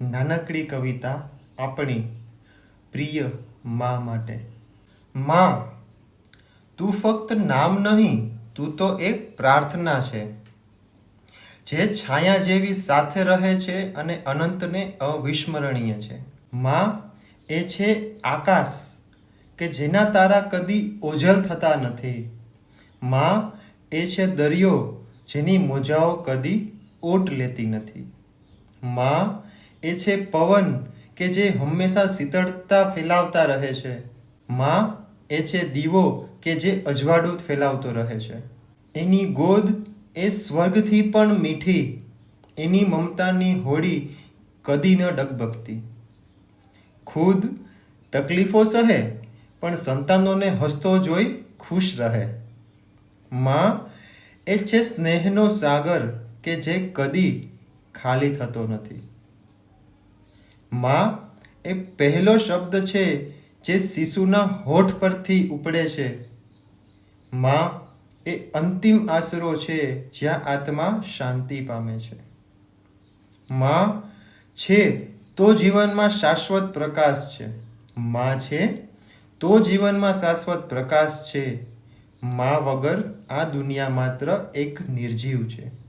નાનકડી કવિતા આપણી પ્રિય મા માટે. મા, તું ફક્ત નામ નહીં, તું તો એક પ્રાર્થના છે. જે છાયા જેવી સાથે રહે છે અને અનંતને અવિસ્મરણીય છે. માં, એ છે આકાશ કે જેના તારા કદી ઓઝલ થતા નથી. માં, એ છે દરિયો જેની મોજાઓ કદી ઓટ લેતી નથી. માં એ છે પવન, કે જે હંમેશા શીતળતા ફેલાવતા રહે છે. માં, એ છે દીવો, કે જે અજવાળું ફેલાવતો રહે છે. એની ગોદ એ સ્વર્ગથી પણ મીઠી, એની મમતાની હોડી કદી ન ડગબગતી. ખુદ તકલીફો સહે, પણ સંતાનોને હસતો જોઈ ખુશ રહે. માં, એ છે સ્નેહનો સાગર, કે જે કદી ખાલી થતો નથી. માં એ પહેલો શબ્દ છે જે શિશુના હોઠ પરથી ઉપડે છે. માં એ અંતિમ આશરો છે જ્યાં આત્મા શાંતિ પામે છે. માં છે તો જીવનમાં શાશ્વત પ્રકાશ છે. માં છે તો જીવનમાં શાશ્વત પ્રકાશ છે. માં વગર આ દુનિયા માત્ર એક નિર્જીવ છે.